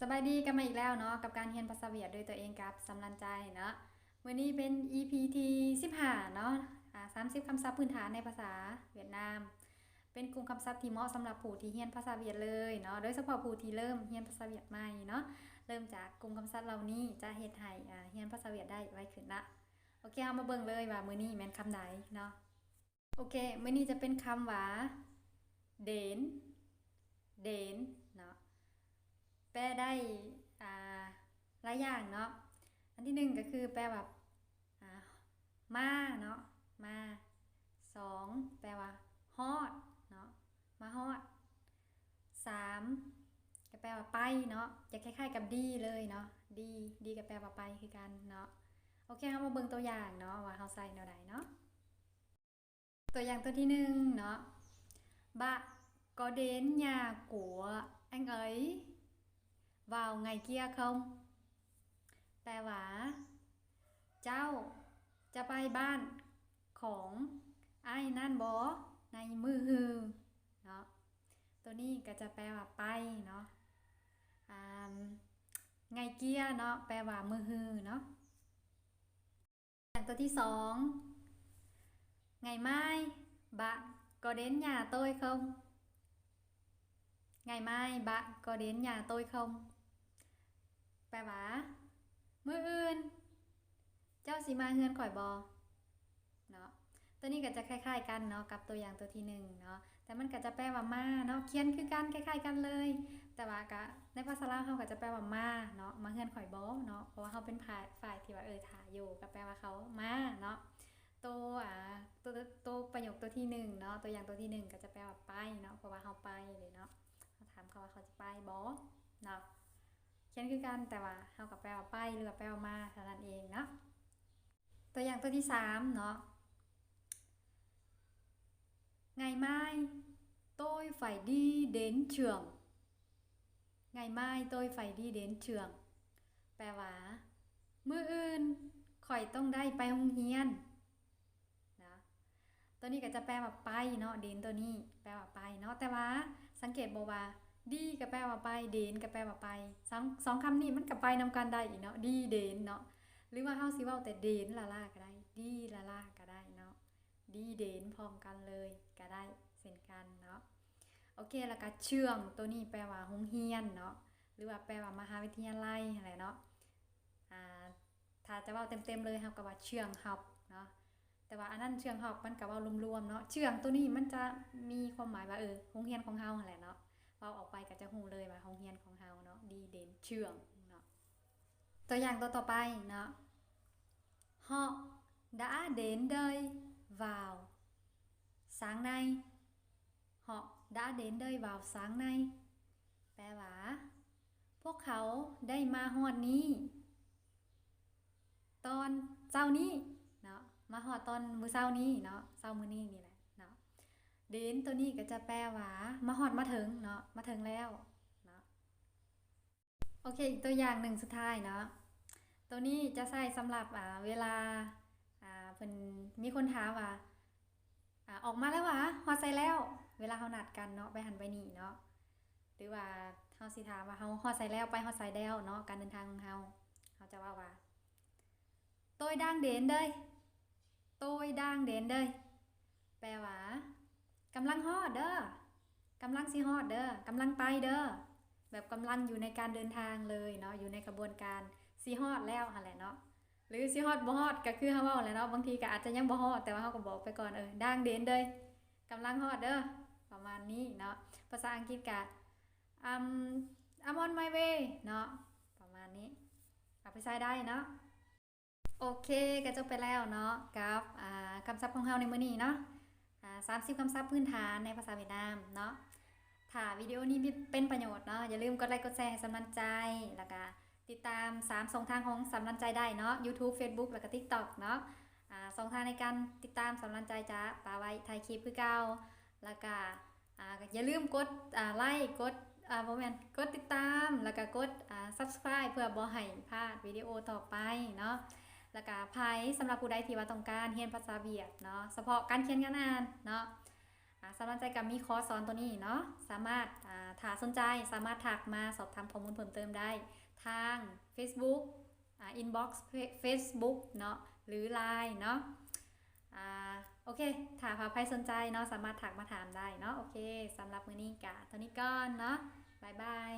สบายดีกันมาอีกแล้วเนาะกับการเรียนภาษาเวียดด้วยตัวเองกับสำรันใจเนาะวันนี้เป็น EP ที่15เนาะอ่า30คำศัพท์พื้นฐานในภาษาเวียดนาม เป็นกลุ่มคำศัพท์ที่เหมาะสำหรับผู้ที่เรียนภาษาเวียดเลยเนาะโดยเฉพาะผู้ที่เริ่มเรียนภาษาเวียดใหม่เนาะเริ่มจากกลุ่มคำศัพท์เหล่านี้จะเฮ็ดให้เรียนภาษาเวียดได้ไวขึ้นละโอเคเอามาเบิ่งเลยว่ามื้อนี้แม่นคำใดเนาะโอเคมื้อนี้จะเป็นคำว่าเดนเดนเนาะ แปลได้อ่าหลายอย่างเนาะอันที่หนึ่งก็คือแปลแบบอ่ามาเนาะมาสองแปลว่าฮอดเนาะมาฮอดสามก็แปลว่าไปเนาะจะคล้ายๆกับดีเลยเนาะดีดีกับแปลว่าไปคือกันเนาะโอเคเรามาเบิ่งตัวอย่างเนาะว่าเราใส่แนวใดเนาะตัวอย่างตัวที่หนึ่งเนาะ Bạn có đến nhà của anh ấy vào ngày kia không แปลว่า เจ้า จะไปบ้านของไอ้นั่นบอในมือฮือเนาะตัวนี้ก็จะแปลว่าไปเนาะอ่าไงเกียเนาะแปลว่ามือฮือเนาะอย่างตัวที่สอง ngày mai bạn có đến nhà tôi không ngày mai bạn có đến nhà tôi không แปลว่ามืออื่น เจ้าสิมาเฮือนข่อยบอเนาะตัวนี้ก็จะคล้าย ๆ กันเนาะกับตัวอย่างตัวที่หนึ่งเนาะแต่มันก็จะแปลว่ามาเนาะเขียนคือกันคล้าย ๆ กันเลย แต่ว่าก็ในภาษาลาวเขาก็จะแปลว่ามาเนาะมาเฮือนข่อยบอเนาะเพราะว่าเขาเป็นฝ่ายฝ่ายที่ว่าเออถ่ายอยู่ก็แปลว่าเขามาเนาะตัวอ่าตัวตัวประโยคตัวที่หนึ่งเนาะตัวอย่างตัวที่หนึ่งก็จะแปลว่าไปเนาะเพราะว่าเขาไปเลยเนาะเขาถามเขาว่าเขาจะไปบอเนาะ ขียนคือกันแต่ว่าเขากับแปลว่าไปหรือแปลว่ามาเท่านั้นเองเนาะตัวอย่างตัวที่สามเนาะ Ngày mai tôi phải đi đến trường Ngày mai tôi phải đi đến trường แปลว่ามื้ออื่นข่อยต้องได้ไปโรงเรียนนะตัวนี้ก็จะแปลว่าไปเนาะเดนตัวนี้ แปลว่าไปเนาะแต่ว่าสังเกตบ่ว่า ดีก็แปลว่าไปเดนก็แปลว่าไปสองสองคำนี้มันก็ไปนำกันได้อีกเนาะดีเดนเนาะหรือว่าเฮาสิเว้าแต่เดนละล่าก็ได้ ดีละล่าก็ได้เนาะดีเดนพร้อมกันเลยก็ได้เช่นกันเนาะโอเคแล้วก็เชื่องตัวนี้แปลว่าโรงเรียนเนาะหรือว่าแปลว่ามหาวิทยาลัยอะไรเนาะอ่าถ้าจะเว้าเต็มๆเลยเฮาก็ว่าเชื่องฮับเนาะแต่ว่าอันนั้นเชื่องฮับมันก็เว้ารวมๆเนาะเชื่องตัวนี้มันจะมีความหมายว่าเออโรงเรียนของเฮาหั่นแหละเนาะ เว้าออกไปก็จะฮู้เลยว่าโรงเรียนของเฮาเนาะดีเด่นเชื่องเนาะตัวอย่างตัวต่อไปเนาะ Họ đã đến đây vào sáng nay. Họ đã đến đây vào sáng nay. แปลว่า พวกเขาได้มาฮอดนี้ ตอนเช้านี้เนาะมาฮอดตอนมื้อเช้านี้เนาะเช้ามื้อนี้นี่แหละ เดนตัวนี้ก็จะแปลว่ามาฮอดมาถึงเนาะมาถึงแล้วเนาะโอเคอีกตัวอย่างหนึ่งสุดท้ายเนาะตัวนี้จะใช้สำหรับอ่าเวลาอ่าเพิ่นมีคนถามว่าอ่าออกมาแล้วหวะฮอดใส่แล้ว เวลาเฮานัดกันเนาะไปหันไปนี่เนาะหรือว่าเฮาสิถามว่าเฮาฮอดใส่แล้วไปฮอดใส่แล้วเนาะการเดินทางของเฮาเฮาจะว่าว่า tôi đang đến đây tôi đang đến đây แปลว่า กำลังฮอดเด้อกำลังสิฮอดเด้อกำลังไปเด้อแบบกำลังอยู่ในการเดินทางเลยเนาะอยู่ในกระบวนการสิฮอดแล้วหั่นแหละเนาะหรือสิฮอดบ่ฮอดก็คือเฮาเว้าแหละเนาะบางทีก็อาจจะยังบ่ฮอดแต่ว่าเฮาก็บอกไปก่อนเออดังเด่นเด้อกำลังฮอดเด้อประมาณนี้เนาะภาษาอังกฤษก็ um I'm on my way เนาะประมาณนี้เอาไปใช้ได้เนาะโอเคก็จบไปแล้วเนาะกับอ่าคำศัพท์ของเฮาในมื้อนี้เนาะ อ่า30คำศัพท์พื้นฐานในภาษาเวียดนามเนาะถ้าวิดีโอนี้เป็นประโยชน์เนาะอย่าลืมกดไลค์กดแชร์ให้สำนักใจแล้วก็ติดตาม3ช่องทางของสำนันใจได้เนาะ YouTube Facebook แล้วก็ TikTok เนาะอ่าช่องทางในการติดตามสำนันใจจ้าปาไว้ถ่ายคลิปคือเก่าแล้วก็อ่าอย่าลืมกดอ่าไลค์กดอ่าบ่แม่นกดติดตามแล้วก็กดอ่า Subscribe เพื่อบ่ให้พลาดวิดีโอต่อไปเนาะ แล้วก็ไผสำหรับผู้ใดที่ว่าต้องการเรียนภาษาเวียดเนาะเฉพาะการเขียนการอ่านเนาะสำหรับใจกับมีคอร์สสอนตัวนี้เนาะสามารถอ่าถ้าสนใจสามารถถักมาสอบถามข้อมูลเพิ่มเติมได้ ทาง Facebook อ่า inbox Facebook เนาะหรือ Line เนาะอ่าโอเคถ้าใครสนใจเนาะสามารถถักมาถามได้เนาะโอเคสำหรับมื้อนี้กะเท่านี้ก่อนเนาะบ๊ายบาย